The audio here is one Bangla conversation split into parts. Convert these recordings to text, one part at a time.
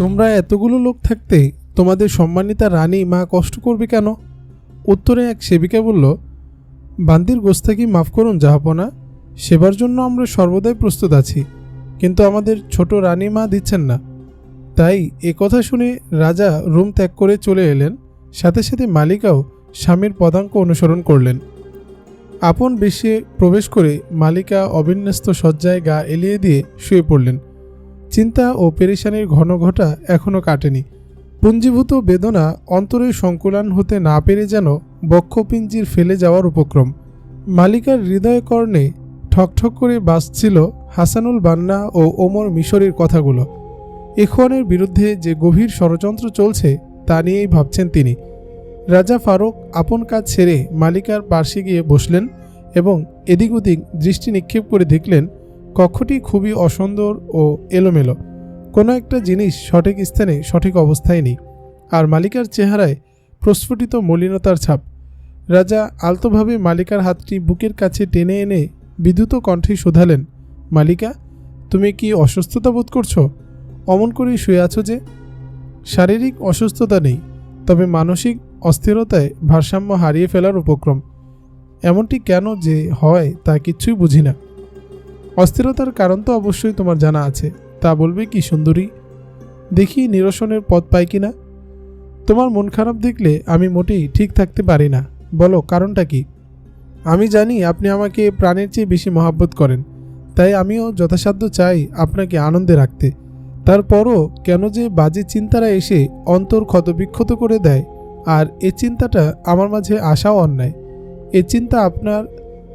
তোমরা এতগুলো লোক থাকতে তোমাদের সম্মানিতা রানী মা কষ্ট করবে কেন? উত্তরে এক সেবিকা বলল, বান্দির গোস্তাকি মাফ করুন জাহাপনা সেবার জন্য আমরা সর্বদাই প্রস্তুত আছি, কিন্তু আমাদের ছোট রানী মা দিচ্ছেন না। তাই এ কথা শুনে রাজা রুম ত্যাগ করে চলে এলেন, সাথে সাথে মালিকাও স্বামীর পদাঙ্ক অনুসরণ করলেন। আপন বেশে প্রবেশ করে মালিকা অবিন্যস্ত শয্যায় গা এলিয়ে দিয়ে শুয়ে পড়লেন। চিন্তা ও পেরেশানির ঘন ঘটা এখনও কাটেনি। পুঞ্জীভূত বেদনা অন্তরের সংকুলান হতে না পেরে যেন বক্ষপিঞ্জির ফেলে যাওয়ার উপক্রম। মালিকার হৃদয় কর্ণে ঠকঠক করে বাজছিল হাসানুল বান্না ও ওমর মিশরের কথাগুলো। ইখওয়ানের বিরুদ্ধে যে গভীর ষড়যন্ত্র চলছে তা নিয়েই ভাবছেন তিনি। রাজা ফারুক আপন কাজ ছেড়ে মালিকার পার্শ্বে গিয়ে বসলেন এবং এদিক ওদিক দৃষ্টি নিক্ষেপ করে দেখলেন কক্ষটি খুবই অসুন্দর ও এলোমেলো। কোনো একটা জিনিস সঠিক স্থানে, সঠিক অবস্থায় নেই। আর মালিকার চেহারায় প্রস্ফুটিত মলিনতার ছাপ। রাজা আলতোভাবে মালিকার হাতটি বুকের কাছে টেনে এনে বিদ্যুত কণ্ঠে শোধালেন, মালিকা, তুমি কি অসুস্থতা বোধ করছ? অমন করেই শুয়ে আছো যে? শারীরিক অসুস্থতা নেই, তবে মানসিক অস্থিরতায় ভারসাম্য হারিয়ে ফেলার উপক্রম। এমনটি কেন যে হয় তা কিচ্ছুই বুঝি না। অস্থিরতার কারণ তো অবশ্যই তোমার জানা আছে। তা বলবে কি সুন্দরী? দেখি নিরসনের পথ পাই কি না তোমার মন খারাপ দেখলে আমি মোটেই ঠিক থাকতে পারি না। বলো, কারণটা কি? আমি জানি আপনি আমাকে প্রাণের চেয়ে বেশি মহাব্বত করেন। তাই আমিও যথাসাধ্য চাই আপনাকে আনন্দে রাখতে। তারপরও কেন যে বাজে চিন্তারা এসে অন্তর ক্ষতবিক্ষত করে দেয়, আর এ চিন্তাটা আমার মাঝে আসাও অন্যায়। এ চিন্তা আপনার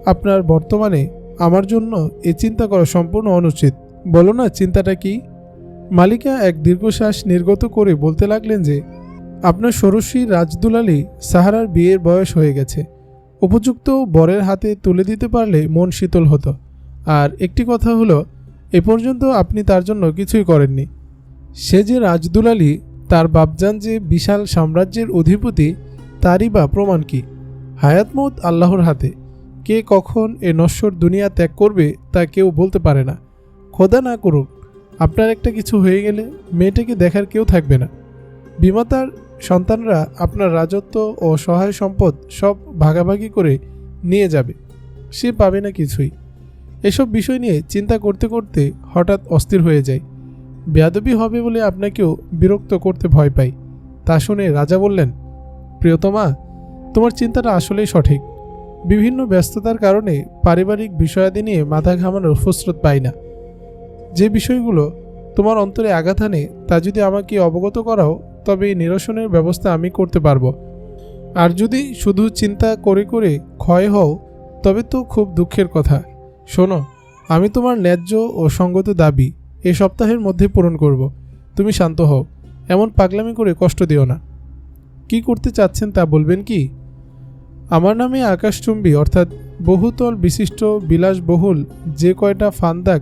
আপনার বর্তমানে আমার জন্য এ চিন্তা করা সম্পূর্ণ অনুচিত। বলো না, চিন্তাটা কি? মালিকা এক দীর্ঘশ্বাস নির্গত করে বলতে লাগলেন যে, আপনার ষোড়শী রাজদুলালি সাহারার বিয়ের বয়স হয়ে গেছে। উপযুক্ত বরের হাতে তুলে দিতে পারলে মন শীতল হতো। আর একটি কথা হলো, এ পর্যন্ত আপনি তার জন্য কিছুই করেননি। সে যে রাজদুলালি, তার বাপজান যে বিশাল সাম্রাজ্যের অধিপতি, তারই বা প্রমাণ কি? হায়াতমত আল্লাহর হাতে। কে কখন এ নশ্বর দুনিয়া ত্যাগ করবে তা কেউ বলতে পারে না। খোদা না করুক, আপনার একটা কিছু হয়ে গেলে মেয়েটাকে দেখার কেউ থাকবে না। বিমাতার সন্তানরা আপনার রাজত্ব ও সহায় সম্পদ সব ভাগাভাগি করে নিয়ে যাবে। সে পাবে না কিছুই। এসব বিষয় নিয়ে চিন্তা করতে করতে হঠাৎ অস্থির হয়ে যায়। বেয়াদবি হবে বলে আপনাকেও বিরক্ত করতে ভয় পাই। তা শুনে রাজা বললেন, প্রিয়তমা, তোমার চিন্তাটা আসলেই সঠিক। বিভিন্ন ব্যস্ততার কারণে পারিবারিক বিষয়াদি নিয়ে মাথা ঘামানোর ফুসরত পাই না। যে বিষয়গুলো তোমার অন্তরে আঘাত আনে, তা যদি আমাকে অবগত করাও, তবে এই নিরসনের ব্যবস্থা আমি করতে পারব। আর যদি শুধু চিন্তা করে করে ক্ষয় হও, তবে তো খুব দুঃখের কথা। শোনো, আমি তোমার ন্যায্য ও সঙ্গত দাবি এ সপ্তাহের মধ্যে পূরণ করব। তুমি শান্ত হও, এমন পাগলামি করে কষ্ট দিও না। কি করতে চাচ্ছেন তা বলবেন কি? আমার নামে আকাশচুম্বী, অর্থাৎ বহুতল বিশিষ্ট বিলাসবহুল যে কয়টা ফান্দাক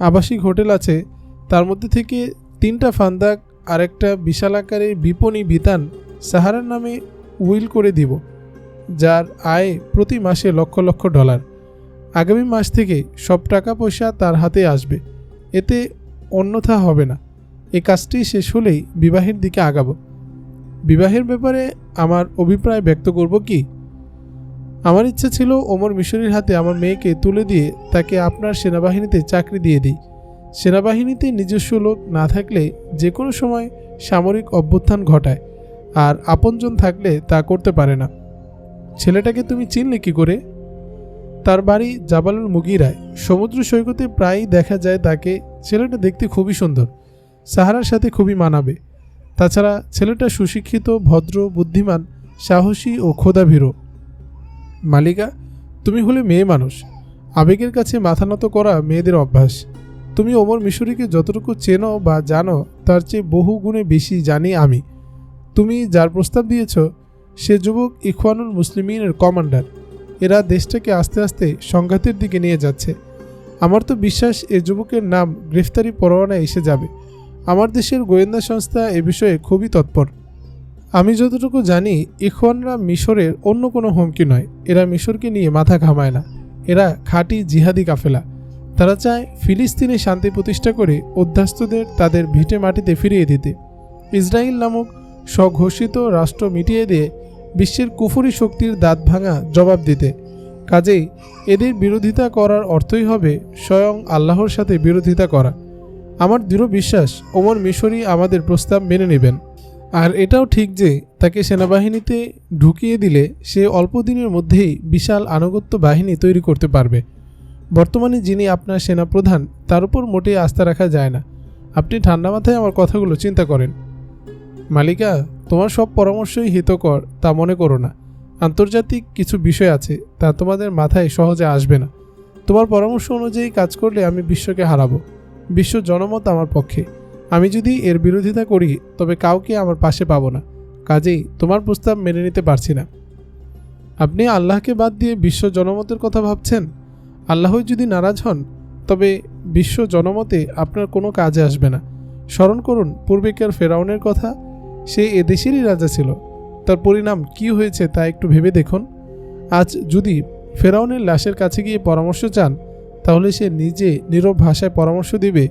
আবাসিক হোটেল আছে, তার মধ্যে থেকে তিনটা ফান্দাক আর একটা বিশাল আকারের বিপণী বিতান সাহারার নামে উইল করে দিব, যার আয় প্রতি মাসে লক্ষ লক্ষ ডলার। আগামী মাস থেকে সব টাকা পয়সা তার হাতে আসবে, এতে অন্যথা হবে না। এ কাজটি শেষ হলেই বিবাহের দিকে আগাবো। বিবাহের ব্যাপারে আমার অভিপ্রায় ব্যক্ত করব কি? আমার ইচ্ছা ছিল ওমর মিশরের হাতে আমার মেয়েকে তুলে দিয়ে তাকে আপনার সেনাবাহিনীতে চাকরি দিয়ে দিই। সেনাবাহিনীতে নিজস্ব লোক না থাকলে যে কোনো সময় সামরিক অভ্যুত্থান ঘটায়, আর আপনজন থাকলে তা করতে পারে না। ছেলেটাকে তুমি চিনলে কি করে? তার বাড়ি জাবালুল মুগিরায়। সমুদ্র সৈকতে প্রায়ই দেখা যায় তাকে। ছেলেটা দেখতে খুবই সুন্দর। সাহারার সাথে খুবই মানাবে। তাছাড়া ছেলেটা সুশিক্ষিত, ভদ্র, বুদ্ধিমান, সাহসী ও ক্ষোধাভীরু মালিকা, তুমি হলে মেয়ে মানুষ। আবেগের কাছে মাথা নত করা মেয়েদের অভ্যাস। তুমি ওমর মিশরীকে যতটুকু চেনো বা জানো, তার চেয়ে বহু গুণে বেশি জানি আমি। তুমি যার প্রস্তাব দিয়েছ, সে যুবক ইখওয়ানুল মুসলিমিনের কমান্ডার। এরা দেশটাকে আস্তে আস্তে সংঘাতের দিকে নিয়ে যাচ্ছে। আমার তো বিশ্বাস এ যুবকের নাম গ্রেফতারি পরোয়ানা এসে যাবে। আমার দেশের গোয়েন্দা সংস্থা এ বিষয়ে খুবই তৎপর। আমি যতটুকু জানি, ইখওয়ানরা মিশরের অন্য কোনো হুমকি নয়। এরা মিশরকে নিয়ে মাথা ঘামায় না। এরা খাঁটি জিহাদি কাফেলা। তারা চায় ফিলিস্তিনে শান্তি প্রতিষ্ঠা করে অধ্যাস্তদের তাদের ভিটে মাটিতে ফিরিয়ে দিতে। ইসরায়েল নামক স্বঘোষিত রাষ্ট্র মিটিয়ে দিয়ে বিশ্বের কুফুরি শক্তির দাঁত ভাঙা জবাব দিতে। কাজেই এদের বিরোধিতা করার অর্থই হবে স্বয়ং আল্লাহর সাথে বিরোধিতা করা। আমার দৃঢ় বিশ্বাস, ওমর মিশরি আমাদের প্রস্তাব মেনে নেবেন। আর এটাও ঠিক যে তাকে সেনাবাহিনীতে ঢুকিয়ে দিলে সে অল্প দিনের মধ্যেই বিশাল আনুগত্য বাহিনী তৈরি করতে পারবে। বর্তমানে যিনি আপনার সেনাপ্রধান, তার উপর মোটেই আস্থা রাখা যায় না। আপনি ঠান্ডা মাথায় আমার কথাগুলো চিন্তা করেন। মালিকা, তোমার সব পরামর্শই হিতকর, তা মনে করো না। আন্তর্জাতিক কিছু বিষয় আছে, তা তোমাদের মাথায় সহজে আসবে না। তোমার পরামর্শ অনুযায়ী কাজ করলে আমি বিশ্বকে হারাবো। বিশ্ব জনমত আমার পক্ষে। আমি যদি এর বিরোধিতা করি, তবে কাউকে আমার পাশে পাবো না। কাজেই তোমার প্রস্তাব মেনে নিতে পারছি না। আপনি আল্লাহকে বাদ দিয়ে বিশ্ব জনমতের কথা ভাবছেন? আল্লাহই যদি নারাজ হন, তবে বিশ্ব জনমতে আপনার কোনো কাজে আসবে না। স্মরণ করুন, পূর্বেকার ফেরাউনের কথা, সে এদেশেরই রাজা ছিল। তার পরিণাম কি হয়েছে তা একটু ভেবে দেখুন। আজ যদি ফেরাউনের লাশের কাছে গিয়ে পরামর্শ চান, তাহলে সে নিজে নীরব ভাষায় পরামর্শ দিবে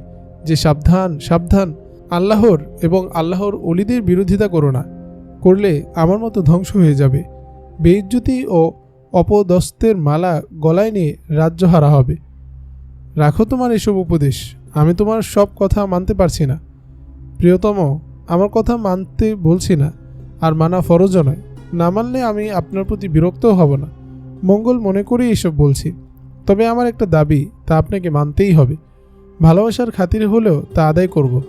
যে সাবধান সাবধান। আল্লাহর এবং আল্লাহর অলিদের বিরোধিতা করো না। করলে আমার মতো ধ্বংস হয়ে যাবে। বেইজ্জতি ও অপদস্তের মালা গলায় নিয়ে রাজ্য হারা হবে। রাখো তোমার এসব উপদেশ। আমি তোমার সব কথা মানতে পারছি না। প্রিয়তম, আমার কথা মানতে বলছি না। আর মানা ফরজও নয়। না মানলে আমি আপনার প্রতি বিরক্তও হব না। মঙ্গল মনে করেই এসব বলছি। তবে আমার একটা দাবি, তা আপনাকে মানতেই হবে। ভালোবাসার খাতিরে হলেও তা আদায় করব।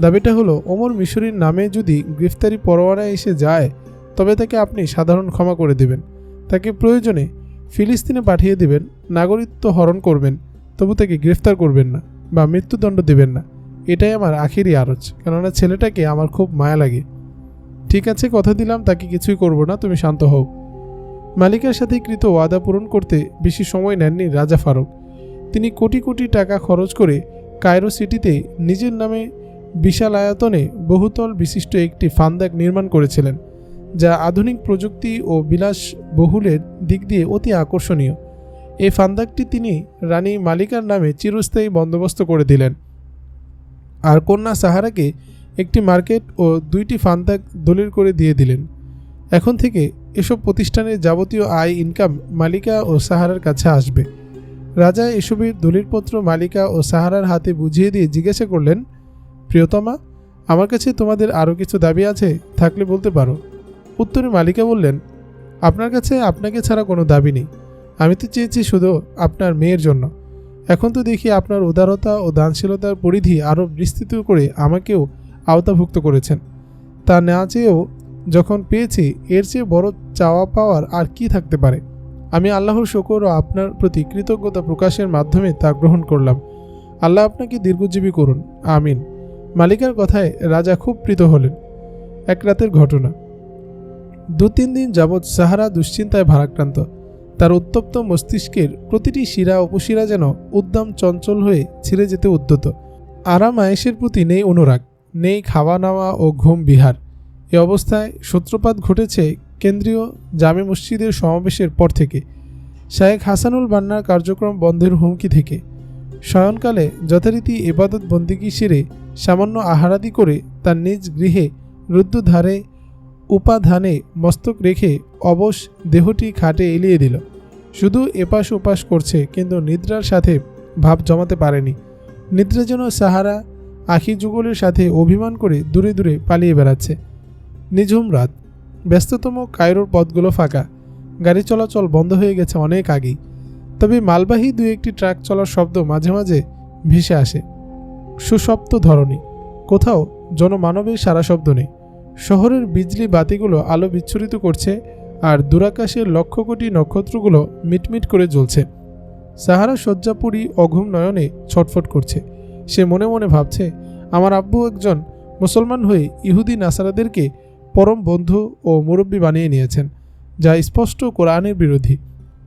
দাবিটা হলো, ওমর মিশরির নামে যদি গ্রেফতারি পরোয়ানা এসে যায়, তবে তাকে আপনি সাধারণ ক্ষমা করে দেবেন। তাকে প্রয়োজনে ফিলিস্তিনে পাঠিয়ে দেবেন, নাগরিকত্ব হরণ করবেন, তবু তাকে গ্রেফতার করবেন না বা মৃত্যুদণ্ড দেবেন না। এটাই আমার আখেরই আরজ, কেননা ছেলেটাকে আমার খুব মায়া লাগে। ঠিক আছে, কথা দিলাম, তাকে কিছুই করব না, তুমি শান্ত হও। মালিকের সাথে কৃত ওয়াদা পূরণ করতে বেশি সময় নেননি রাজা ফারুক। তিনি কোটি কোটি টাকা খরচ করে কায়রো সিটিতে নিজের নামে বিশাল আয়তনে বহুতল বিশিষ্ট একটি ফান্দাক নির্মাণ করেছিলেন, যা আধুনিক প্রযুক্তি ও বিলাস বহুলের দিক দিয়ে অতি আকর্ষণীয়। এই ফান্দাকটি তিনি রানী মালিকার নামে চিরস্থায়ী বন্দোবস্ত করে দিলেন। আর কন্যা সাহারাকে একটি মার্কেট ও দুইটি ফান্দাক দলিল করে দিয়ে দিলেন। এখন থেকে এসব প্রতিষ্ঠানের যাবতীয় আয়, ইনকাম মালিকা ও সাহারার কাছে আসবে। রাজা এসবের দলিলপত্র মালিকা ও সাহারার হাতে বুঝিয়ে দিয়ে জিজ্ঞাসা করলেন, প্রিয়তমা, আমার কাছে তোমাদের আরও কিছু দাবি আছে, থাকলে বলতে পারো। উত্তরে মালিকা বললেন, আপনার কাছে আপনাকে ছাড়া কোনো দাবি নেই। আমি তো চেয়েছি শুধু আপনার মেয়ের জন্য। এখন তো দেখি আপনার উদারতা ও দানশীলতার পরিধি আরও বিস্তৃত করে আমাকেও আওতাভুক্ত করেছেন। তা না চেয়েও যখন পেয়েছি, এর চেয়ে বড় চাওয়া পাওয়ার আর কি থাকতে পারে? আমি আল্লাহর শকর ও আপনার প্রতি কৃতজ্ঞতা প্রকাশের মাধ্যমে তা গ্রহণ করলাম। আল্লাহ আপনাকে দীর্ঘজীবী করুন। আমিন। মালিকার কথায় রাজা খুব প্রীত হলেন। এক রাতের ঘটনা। দু তিন দিন যাবৎ সাহারা দুশ্চিন্তায় ভারাক্রান্ত। তার উত্তপ্ত মস্তিষ্কের প্রতিটি শিরা উপশিরা যেন উদ্দাম চঞ্চল হয়ে ছিঁড়ে যেতে উদ্যত। আরাম আয়েসের প্রতি নেই অনুরাগ, নেই খাওয়া নাওয়া ও ঘুম বিহার। এ অবস্থায় সূত্রপাত ঘটেছে কেন্দ্রীয় জামে মসজিদের সমাবেশের পর থেকে শায়েখ হাসানুল বান্নার কার্যক্রম বন্ধের হুমকি থেকে শয়নকালে যথারীতি এবাদত বন্দিগি সেরে সামান্য আহারাদি করে তার নিজ গৃহে রুদ্ধধারে উপাধানে মস্তক রেখে অবশ দেহটি খাটে এলিয়ে দিল। শুধু এপাশ ওপাশ করছে, কিন্তু নিদ্রার সাথে ভাব জমাতে পারেনি। নিদ্রা যেন সাহারা আখি যুগলের সাথে অভিমান করে দূরে দূরে পালিয়ে বেড়াচ্ছে। নিঝুম রাত। ব্যস্ততম কায়রোর পথগুলো ফাঁকা। গাড়ি চলাচল বন্ধ হয়ে গেছে অনেক আগেই। তবে মালবাহী দুই একটি ট্রাক চলার শব্দ মাঝে মাঝে ভেসে আসে। সুসপ্ত ধরনী কোথাও জনমানবের সারা শব্দ নেই। শহরের বিজলি বাতিগুলো আলো বিচ্ছুরিত করছে আর দূরাকাশের লক্ষ কোটি নক্ষত্রগুলো মিটমিট করে জ্বলছে। সাহারা শয্যাপুরী অঘুম নয়নে ছটফট করছে। সে মনে মনে ভাবছে, আমার আব্বু একজন মুসলমান হয়ে ইহুদি নাসারাদেরকে পরম বন্ধু ও মুরব্বী বানিয়ে নিয়েছেন, যা স্পষ্ট কোরআনের বিরোধী।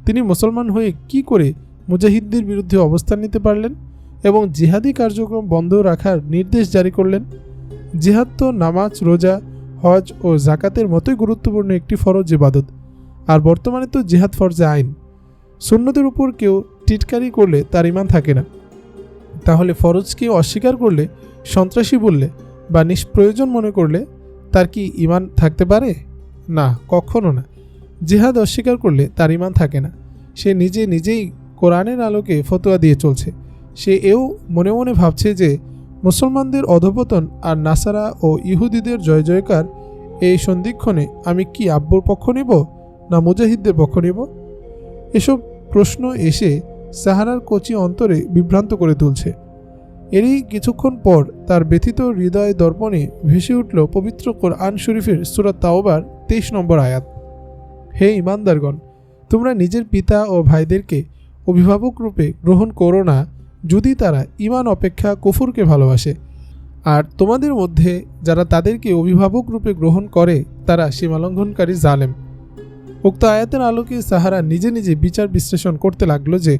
তিনি মুসলমান হয়ে কি করে মুজাহিদদের বিরুদ্ধে অবস্থান নিতে পারলেন এবং জিহাদি কার্যক্রম বন্ধ রাখার নির্দেশ জারি করলেন? জিহাদ তো নামাজ, রোজা, হজ ও জাকাতের মতোই গুরুত্বপূর্ণ একটি ফরজ ইবাদত, আর বর্তমানে তো জিহাদ ফরজে আইন। সুন্নতের উপর কেউ টিটকারি করলে তার ইমান থাকে না। তাহলে ফরজকে অস্বীকার করলে সন্ত্রাসী বললে বা নিষ্প্রয়োজন মনে করলে তার কি ইমান থাকতে পারে? না, কখনো না। জেহাদ অস্বীকার করলে তার ইমান থাকে না। সে নিজে নিজেই কোরআনের আলোকে ফতোয়া দিয়ে চলছে। সে এও মনে মনে ভাবছে যে মুসলমানদের অধপতন আর নাসারা ও ইহুদিদের জয় জয়কার এই সন্ধিক্ষণে আমি কি আব্বুর পক্ষ নেব না মুজাহিদদের পক্ষ নেব? এসব প্রশ্ন এসে সাহারার কচি অন্তরে বিভ্রান্ত করে তুলছে। এরই কিছুক্ষণ পর তার ব্যথিত হৃদয় দর্পণে ভেসে উঠল পবিত্র কোরআন শরীফের সুরাত তাওবার তেইশ নম্বর আয়াত। হে ইমানদারগণ তোমরা নিজের পিতা ও ভাইদেরকে অভিভাবক রূপে গ্রহণ করো না, যদি তারা ইমান অপেক্ষা কুফুরকে ভালোবাসে। আর তোমাদের মধ্যে যারা তাদেরকে অভিভাবক রূপে গ্রহণ করে, তারা সীমালঙ্ঘনকারী জালেম। উক্ত আয়াতের আলোকে সাহারা নিজে নিজে বিচার বিশ্লেষণ করতে লাগল যে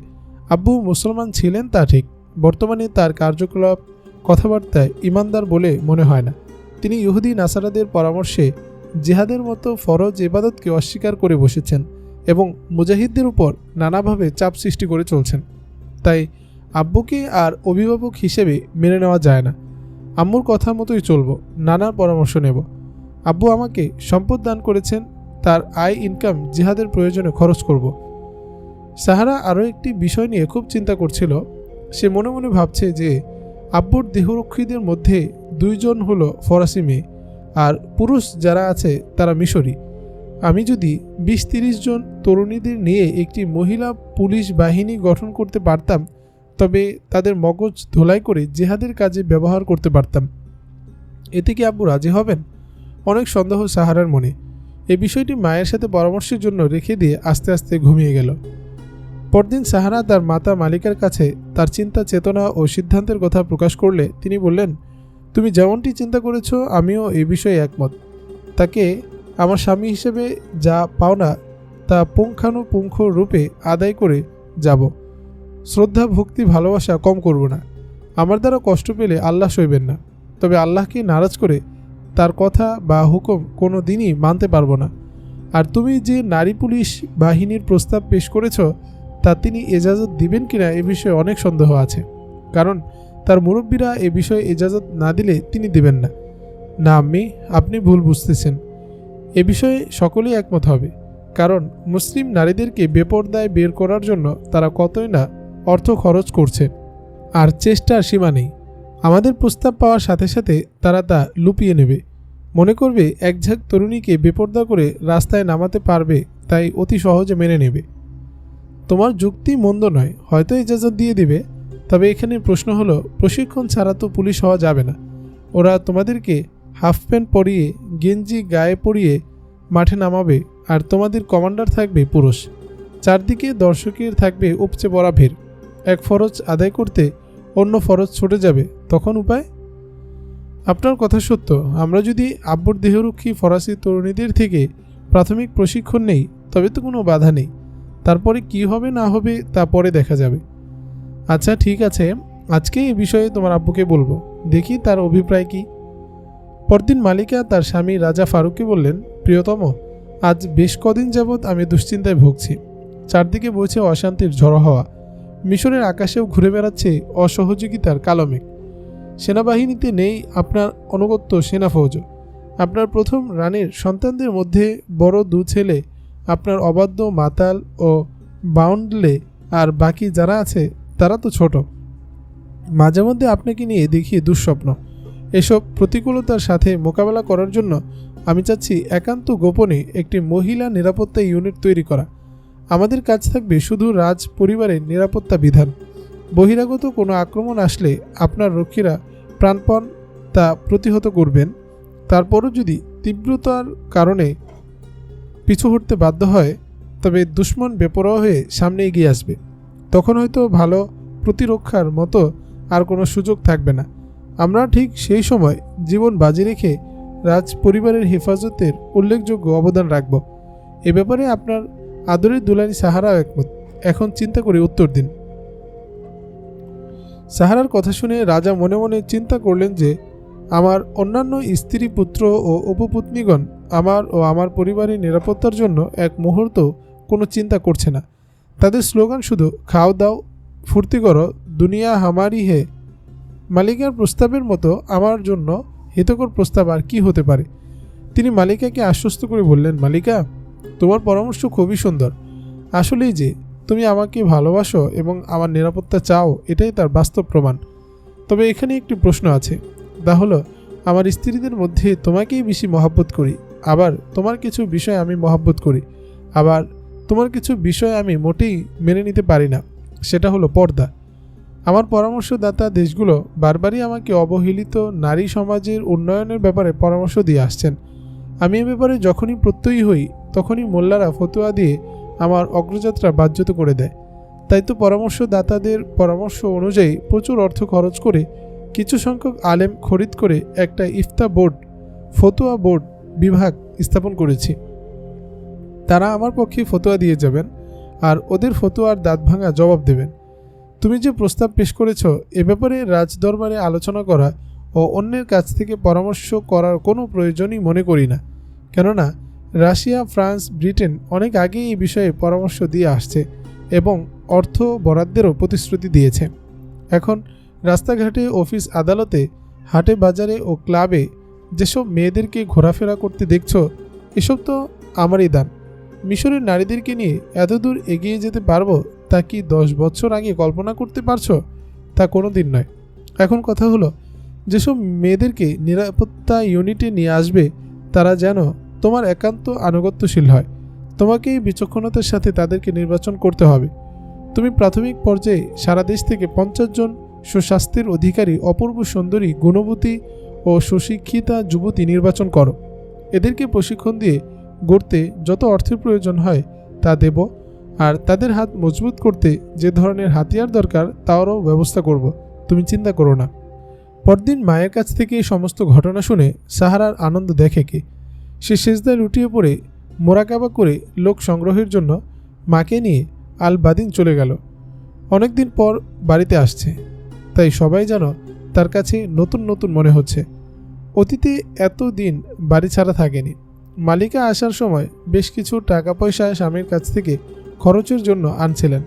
আব্বু মুসলমান ছিলেন তা ঠিক। বর্তমানে তার কার্যকলাপ, কথাবার্তায় ইমানদার বলে মনে হয় না। তিনি ইহুদি নাসারাদের পরামর্শে জেহাদের মতো ফরজ ইবাদতকে অস্বীকার করে বসেছেন এবং মুজাহিদদের উপর নানাভাবে চাপ সৃষ্টি করে চলছেন। তাই আব্বুকে আর অভিভাবক হিসেবে মেনে নেওয়া যায় না। আম্মুর কথা মতোই চলবো নানার পরামর্শ নেব। আব্বু আমাকে সম্পদ দান করেছেন, তার আয় ইনকাম জিহাদের প্রয়োজনে খরচ করব। সাহারা আরও একটি বিষয় নিয়ে খুব চিন্তা করছিল সে মনে মনে ভাবছে যে আব্বুর দেহরক্ষীদের মধ্যে দুইজন হলো ফরাসি মেয়ে আর পুরুষ যারা আছে তারা মিশরি। আমি যদি বিশ তিরিশ জন তরুণীদের নিয়ে একটি মহিলা পুলিশ বাহিনী গঠন করতে পারতাম, তবে তাদের মগজ ধোলাই করে জেহাদের কাজে ব্যবহার করতে পারতাম। এতে কি আব্বু রাজি হবেন? অনেক সন্দেহ সাহারার মনে। এ বিষয়টি মায়ের সাথে পরামর্শের জন্য রেখে দিয়ে আস্তে আস্তে ঘুমিয়ে গেল। পরদিন সাহারা তার মাতা মালিকার কাছে তার চিন্তা, চেতনা ও সিদ্ধান্তের কথা প্রকাশ করলে তিনি বললেন, তুমি যেমনটি চিন্তা করেছ, আমিও এই বিষয়ে একমত। তাকে আমার স্বামী হিসেবে যা পাওনা তা পুঙ্খানুপুঙ্খ রূপে আদায় করে যাব। শ্রদ্ধা, ভক্তি, ভালোবাসা কম করব না। আমার দ্বারা কষ্ট পেলে আল্লাহ সইবেন না। তবে আল্লাহকে নারাজ করে তার কথা বা হুকুম কোনো দিনই মানতে পারব না। আর তুমি যে নারী পুলিশ বাহিনীর প্রস্তাব পেশ করেছ তা তিনি এজাজত দিবেন কিনা এ বিষয়ে অনেক সন্দেহ আছে। কারণ তার মুরব্বীরা এ বিষয়ে এজাজত না দিলে তিনি দিবেন না। না, আম্মি, আপনি ভুল বুঝতেছেন। এ বিষয়ে সকলেই একমত হবে। কারণ মুসলিম নারীদেরকে বেপর্দায় বের করার জন্য তারা কতই না অর্থ খরচ করছে আর চেষ্টার সীমা নেই। আমাদের প্রস্তাব পাওয়ার সাথে সাথে তারা তা লুপিয়ে নেবে। মনে করবে এক ঝাঁক তরুণীকে বেপর্দা করে রাস্তায় নামাতে পারবে, তাই অতি সহজে মেনে নেবে। তোমার যুক্তি মন্দ নয়, হয়তো ইজাজত দিয়ে দিবে। তবে এখানে প্রশ্ন হলো, প্রশিক্ষণ ছাড়া তো পুলিশ হওয়া যাবে না। ওরা তোমাদেরকে হাফ প্যান্ট পরিয়ে, গেঞ্জি গায়ে পরিয়ে মাঠে নামাবে, আর তোমাদের কমান্ডার থাকবে পুরুষ। চারদিকে দর্শকের থাকবে উপচে পড়া ভিড়। এক ফরজ আদায় করতে অন্য ফরজ ছুটে যাবে, তখন উপায়? আপনার কথা সত্য। আমরা যদি আব্বর দেহরক্ষী ফরাসি তরুণীদের থেকে প্রাথমিক প্রশিক্ষণ নেই, তবে তো কোনো বাধা নেই। তারপরে কি হবে না হবে তা পরে দেখা যাবে। আচ্ছা ঠিক আছে। আজকে এই বিষয়ে তোমার আব্বুকে বলব। দেখি তার অভিপ্রায় কি। পরদিন মালিকা তার স্বামী রাজা ফারুককে বললেন, প্রিয়তম, আজ বেশ কদিন যাবৎ আমি দুশ্চিন্তায় ভুগছি। চারদিকে বইছে অশান্তির ঝড়ো হওয়া। মিশরের আকাশেও ঘুরে বেড়াচ্ছে অসহযোগিতার কালো মেঘ। সেনাবাহিনীতে নেই আপনার অনুগত্য সেনা ফৌজ আপনার প্রথম রানীর সন্তানদের মধ্যে বড় দু ছেলে আপনার অবাধ্য মাতাল ও বাউন্ডলে আর বাকি যারা আছে, তারা তো ছোট। মাঝে মধ্যে আপনাকে নিয়ে দেখি দুঃস্বপ্ন। এসব প্রতিকূলতার সাথে মোকাবেলা করার জন্য আমি চাচ্ছি একান্ত গোপনে একটি মহিলা নিরাপত্তা ইউনিট তৈরি করা। আমাদের কাজ থাকবে শুধু রাজ পরিবারের নিরাপত্তা বিধান। বহিরাগত কোনো আক্রমণ আসলে আপনার রক্ষীরা প্রাণপণ তা প্রতিহত করবেন। তারপরও যদি তীব্রতার কারণে পিছু হটতে বাধ্য হয়, তবে দুশ্মন বেপরোয়া হয়ে সামনে এগিয়ে আসবে। তখন হয়তো ভালো প্রতিরক্ষার মতো আর কোনো সুযোগ থাকবে না। আমরা ঠিক সেই সময় জীবন বাজি রেখে রাজ পরিবারের হেফাজতের উল্লেখযোগ্য অবদান রাখব। এ ব্যাপারে আপনার আদরের দুলানি সাহারাও একমত। এখন চিন্তা করে উত্তর দিন। সাহারার কথা শুনে রাজা মনে মনে চিন্তা করলেন যে, আমার অন্যান্য স্ত্রী পুত্র ও উপপত্নীগণ আমার ও আমার পরিবারের নিরাপত্তার জন্য এক মুহূর্ত কোনো চিন্তা করছে না। তাদের স্লোগান শুধু, খাও, দাও, ফুর্তি করো, দুনিয়া হামারি হে। মালিকার প্রস্তাবের মতো আমার জন্য হিতকর প্রস্তাব আর কি হতে পারে? তিনি মালিকাকে আশ্বস্ত করে বললেন, মালিকা, তোমার পরামর্শ খুবই সুন্দর। আসলেই যে, তুমি আমাকে ভালোবাসো এবং আমার নিরাপত্তা চাও, এটাই তার বাস্তব প্রমাণ। তবে এখানে একটি প্রশ্ন আছে। তা হলো, আমার স্ত্রীদের মধ্যে তোমাকেই বেশি মহাব্বত করি। আবার তোমার কিছু বিষয় আমি মহাব্বত করি। আবার তোমার কিছু বিষয় আমি মোটেই মেনে নিতে পারি না, সেটা হলো পর্দা। আমার পরামর্শদাতা দেশগুলো বারবারই আমাকে অবহেলিত নারী সমাজের উন্নয়নের ব্যাপারে পরামর্শ দিয়ে আসছেন। আমি এ ব্যাপারে যখনই প্রত্যয়ী হই, তখনই মোল্লারা ফতোয়া দিয়ে আমার অগ্রযাত্রা বাধ্যত করে দেয়। তাই তো পরামর্শদাতাদের পরামর্শ অনুযায়ী প্রচুর অর্থ খরচ করে কিছু সংখ্যক আলেম খরিদ করে একটা ইফতা বোর্ড, ফতোয়া বোর্ড বিভাগ স্থাপন করেছি। তারা আমার পক্ষে ফতোয়া দিয়ে যাবেন আর ওদের ফতোয়ার দাঁত ভাঙা জবাব দেবেন। তুমি যে প্রস্তাব পেশ করেছ, এ ব্যাপারে রাজদরবারে আলোচনা করা ও অন্যের কাছ থেকে পরামর্শ করার কোনো প্রয়োজনই মনে করি না। কেননা, রাশিয়া, ফ্রান্স, ব্রিটেন অনেক আগেই এই বিষয়ে পরামর্শ দিয়ে আসছে এবং অর্থ বরাদ্দেরও প্রতিশ্রুতি দিয়েছে। এখন রাস্তাঘাটে, অফিস আদালতে, হাটে বাজারে ও ক্লাবে যেসব মেয়েদেরকে ঘোরাফেরা করতে দেখছ, এসব তো আমারই দান। মিশরের নারীদেরকে নিয়ে এত দূর এগিয়ে যেতে পারব, তা কি দশ বছর আগে কল্পনা করতে পারছ? তা কোনো দিন নয়। এখন কথা হলো, যেসব মেয়েদেরকে নিরাপত্তা ইউনিটে নিয়ে আসবে, তারা যেন তোমার একান্ত আনুগত্যশীল হয়। তোমাকে এই বিচক্ষণতার সাথে তাদেরকে নির্বাচন করতে হবে। তুমি প্রাথমিক পর্যায়ে সারা দেশ থেকে পঞ্চাশ জন সুস্বাস্থ্যের অধিকারী, অপূর্ব সুন্দরী, গুণবতী ও সুশিক্ষিতা যুবতী নির্বাচন করো। এদেরকে প্রশিক্ষণ দিয়ে গড়তে যত অর্থের প্রয়োজন হয় তা দেব, আর তাদের হাত মজবুত করতে যে ধরনের হাতিয়ার দরকার তারও ব্যবস্থা করব। তুমি চিন্তা করো না। পরদিন মায়ের কাছ থেকে এই সমস্ত ঘটনা শুনে সাহারার আনন্দ দেখে কে। সে সেজদায় লুটিয়ে পড়ে, মোরাকাবা করে লোক সংগ্রহের জন্য মাকে নিয়ে আল বাদিন চলে গেল। অনেকদিন পর বাড়িতে আসছে। তাই সবাই যেন তার কাছে নতুন নতুন মনে হচ্ছে। অতীতে এত দিন বাড়ি ছাড়া থাকেনি। মালিকা আসার সময় বেশ কিছু টাকা পয়সা স্বামীর কাছ থেকে খরচের জন্য আনছিলেন।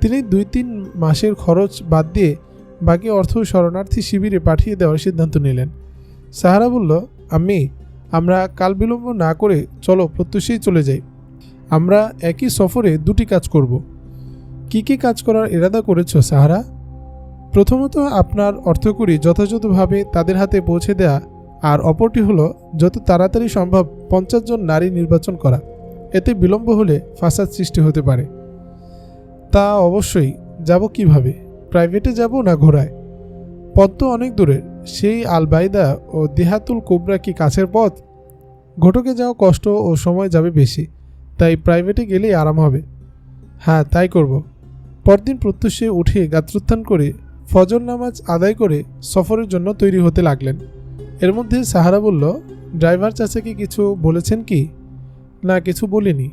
তিনি দুই তিন মাসের খরচ বাদ দিয়ে বাকি অর্থ শরণার্থী শিবিরে পাঠিয়ে দেওয়ার সিদ্ধান্ত নিলেন। সাহারা বলল আমি আমরা কাল বিলম্ব না করে চলো প্রত্যুষেই চলে যাই। আমরা একই সফরে দুটি কাজ করব। কি কি কাজ করার ইরাদা করেছ, সাহারা? প্রথমত আপনার অর্থকরী যথাযথভাবে তাদের হাতে পৌঁছে দেয়া আর অপরটি হলো, যত তাড়াতাড়ি সম্ভব পঞ্চাশ জন নারী নির্বাচন করা। এতে বিলম্ব হলে ফাসাদ সৃষ্টি হতে পারে। তা অবশ্যই, যাব কীভাবে? প্রাইভেটে যাব না ঘোড়ায়? পথ তো অনেক দূরের। সেই আলবাইদা ও দেহাতুল কোবরা কি কাছের পথ? ঘটকে যাওয়া কষ্ট ও সময় যাবে বেশি, তাই প্রাইভেটে গেলেই আরাম হবে। হ্যাঁ তাই করব। পরদিন প্রত্যুষে উঠে গাত্রোত্থান করে ফজর নামাজ আদায় করে সফরের জন্য তৈরি হতে লাগলেন। এর মধ্যে সাহারা বলল, ড্রাইভার চাচাকে কিছু বলেছেন কি? না, কিছু বলিনি।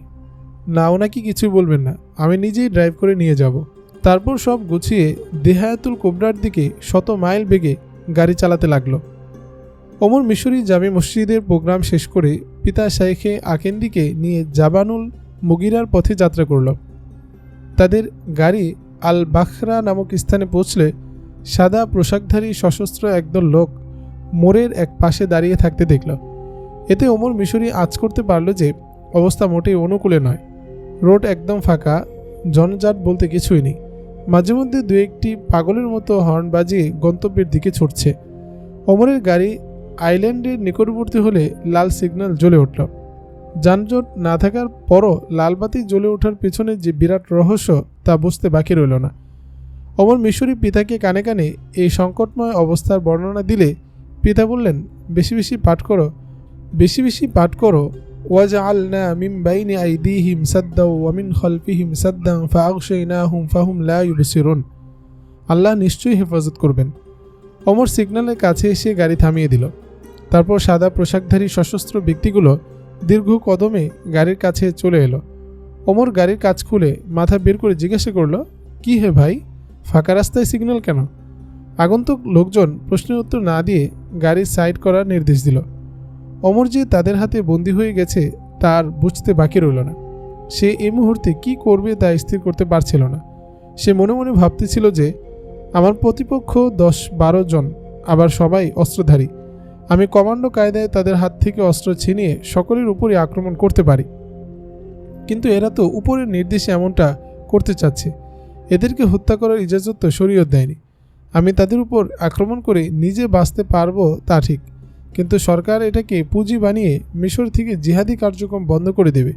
না ওনাকে কিছুই বলবেন না। আমি নিজেই ড্রাইভ করে নিয়ে যাব। তারপর সব গুছিয়ে দেহায়াতুল কোবরার দিকে শত মাইল বেগে গাড়ি চালাতে লাগল। ওমর মিশরি জামি মসজিদের প্রোগ্রাম শেষ করে পিতা শাইখে আকেন্দিকে নিয়ে জাবানুল মুগিরার পথে যাত্রা করল। তাদের গাড়ি আল বাখরা নামক স্থানে পৌঁছলে সাদা পোশাকধারী সশস্ত্র একদল লোক মোড়ের এক পাশে দাঁড়িয়ে থাকতে দেখল। এতে ওমর মিশরি আজ করতে পারল যে, অবস্থা মোটেই অনুকূলে নয়। রোড একদম ফাঁকা, জনজাট বলতে কিছুই নেই। মাঝে মধ্যে দু একটি পাগলের মতো হর্ন বাজিয়ে গন্তব্যের দিকে ছুটছে। ওমরের গাড়ি আইল্যান্ডের নিকটবর্তী হলে লাল সিগন্যাল জ্বলে উঠল। যানজট না থাকার পরও লালবাতি জ্বলে ওঠার পেছনে যে বিরাট রহস্য, তা বুঝতে বাকি রইল না। অমর মিশরি পিতাকে কানে কানে এই সংকটময় অবস্থার বর্ণনা দিলে পিতা বললেন, বেশি বেশি পাঠ করো। বেশি বেশি পাঠ করো। ওয়াজআলনা মিন বাইনি আইদিহিম সাদ্দাও ওয়া মিন খালফিহিম সাদ্দান ফাআগশাইনাহুম ফাহুম লা ইউবসিরুন। আল্লাহ নিশ্চয়ই হেফাজত করবেন। অমর সিগন্যালের কাছে এসে গাড়ি থামিয়ে দিল। তারপর সাদা পোশাকধারী সশস্ত্র ব্যক্তিগুলো দীর্ঘ কদমে গাড়ির কাছে চলে এলো। ওমর গাড়ির কাজ খুলে মাথা বের করে জিজ্ঞাসা করল, কি হে ভাই? ফাঁকা রাস্তায় সিগন্যাল কেন? আগন্তুক লোকজন প্রশ্নের উত্তর না দিয়ে গাড়ির সাইড করার নির্দেশ দিল। অমর যে তাদের হাতে বন্দী হয়ে গেছে, তার বুঝতে বাকি রইল না। সে এই মুহূর্তে কি করবে তা স্থির করতে পারছিল না। সে মনে মনে ভাবতেছিল যে, আমার প্রতিপক্ষ দশ বারো জন, আবার সবাই অস্ত্রধারী। আমি কমান্ডো কায়দায় তাদের হাত থেকে অস্ত্র ছিনিয়ে সকলের উপরে আক্রমণ করতে পারি। কিন্তু এরা তো উপরের নির্দেশে এমনটা করতে চাচ্ছে। এদেরকে হত্যা করার ইজাজত তো শরীয়ত দেয়নি। আমি তাদের উপর আক্রমণ করে নিজে বাঁচতে পারব তা ঠিক। কিন্তু সরকার এটাকে পুঁজি বানিয়ে মিশর থেকে জিহাদি কার্যক্রম বন্ধ করে দেবে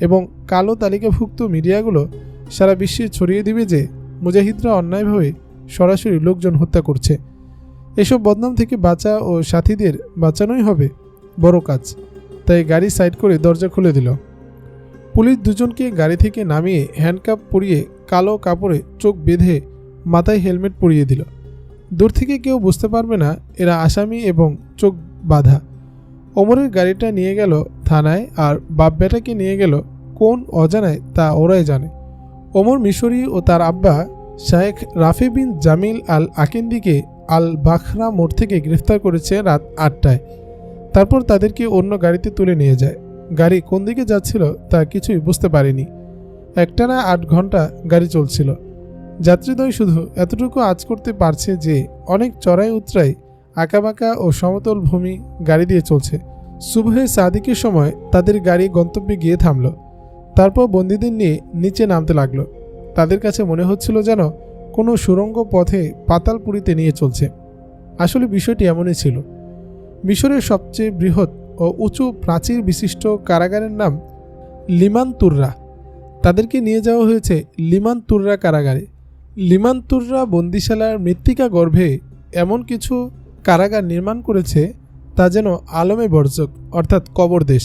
এবং কালো তালিকাভুক্ত মিডিয়াগুলো সারা বিশ্বে ছড়িয়ে দিবে যে মুজাহিদরা অন্যায়ভাবে সরাসরি লোকজন হত্যা করছে। এসব বদনাম থেকে বাঁচা ও সাথীদের বাঁচানোই হবে বড় কাজ। তাই গাড়ি সাইড করে দরজা খুলে দিল। পুলিশ দুজনকে গাড়ি থেকে নামিয়ে হ্যান্ডকাপ পরিয়ে কালো কাপড়ে চোখ বেঁধে মাথায় হেলমেট পরিয়ে দিল। দূর থেকে কেউ বুঝতে পারবে না এরা আসামি এবং চোখ বাঁধা। ওমরের গাড়িটা নিয়ে গেল থানায় আর বাপ বেটাকে নিয়ে গেল কোন অজানায় তা ওরাই জানে। ওমর মিশরি ও তার আব্বা শায়েখ রাফি বিন জামিল আল আকিন্দিকে আল বাখরা মোড় থেকে গ্রেফতার করেছে রাত আটটায়। তারপর তাদেরকে অন্য গাড়িতে তুলে নিয়ে যায়। গাড়ি কোন দিকে যাচ্ছিল তা কিছুই বুঝতে পারেনি। একটানা আট ঘণ্টা গাড়ি চলছিল। যাত্রীদ্বয় শুধু এতটুকু আজ করতে পারছে যে অনেক চড়াই উতরাই আঁকাবাঁকা ও সমতল ভূমি গাড়ি দিয়ে চলছে। সুবহে সাদিকের সময় তাদের গাড়ি গন্তব্যে গিয়ে থামল। তারপর বন্দীদের নিয়ে নিচে নামতে লাগল। তাদের কাছে মনে হচ্ছিল যেন কোনো সুরঙ্গ পথে পাতালপুরিতে নিয়ে চলছে। আসলে বিষয়টি এমনই ছিল। মিশরের সবচেয়ে বৃহৎ ও উঁচু প্রাচীর বিশিষ্ট কারাগারের নাম লিমান তুর্রা তাদেরকে নিয়ে যাওয়া হয়েছে লিমান তুর্রা কারাগারে। লিমান তুর্রা বন্দিশালার মৃত্তিকা গর্ভে এমন কিছু কারাগার নির্মাণ করেছে তা যেন আলমে বর্জক, অর্থাৎ কবর দেশ।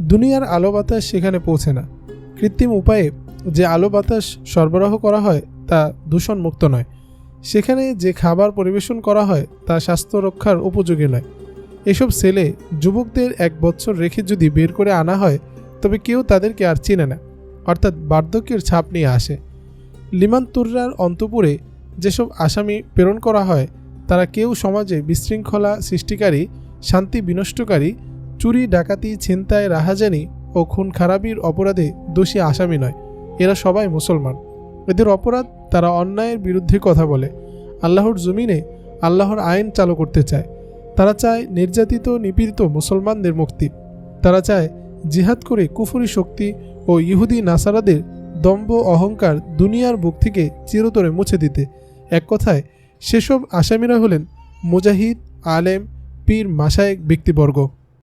দুনিয়ার আলো বাতাস সেখানে পৌঁছে না। কৃত্রিম উপায়ে যে আলো বাতাস সরবরাহ করা হয় তা দূষণমুক্ত নয়। সেখানে যে খাবার পরিবেশন করা হয় তা স্বাস্থ্য রক্ষার উপযোগী নয়। এসব সেলে যুবকদের এক বছর রেখে যদি বের করে আনা হয়, তবে কেউ তাদেরকে আর চিনে না, অর্থাৎ বার্ধক্যের ছাপ নিয়ে আসে। লিমান তুর্রার অন্তপুরে যেসব আসামি প্রেরণ করা হয়, তারা কেউ সমাজে বিশৃঙ্খলা সৃষ্টিকারী, শান্তি বিনষ্টকারী, চুরি, ডাকাতি, ছিনতাই, রাহাজানি ও খুন খারাপির অপরাধে দোষী আসামি নয়। এরা সবাই মুসলমান। এদের অপরাধ তারা অন্যায়ের বিরুদ্ধে কথা বলে। আল্লাহর জমিনে আল্লাহর আইন চালু করতে চায়। তারা চায় নির্যাতিত, নিপীড়িত মুসলমানদের মুক্তি। তারা চায় জিহাদ করে কুফুরি শক্তি ও ইহুদি, নাসারাদের দম্ভ অহংকার দুনিয়ার বুক থেকে চিরতরে মুছে দিতে। এক কথায়, সেসব আসামিরা হলেন মুজাহিদ, আলেম, পীর মাসায়েক ব্যক্তিবর্গ।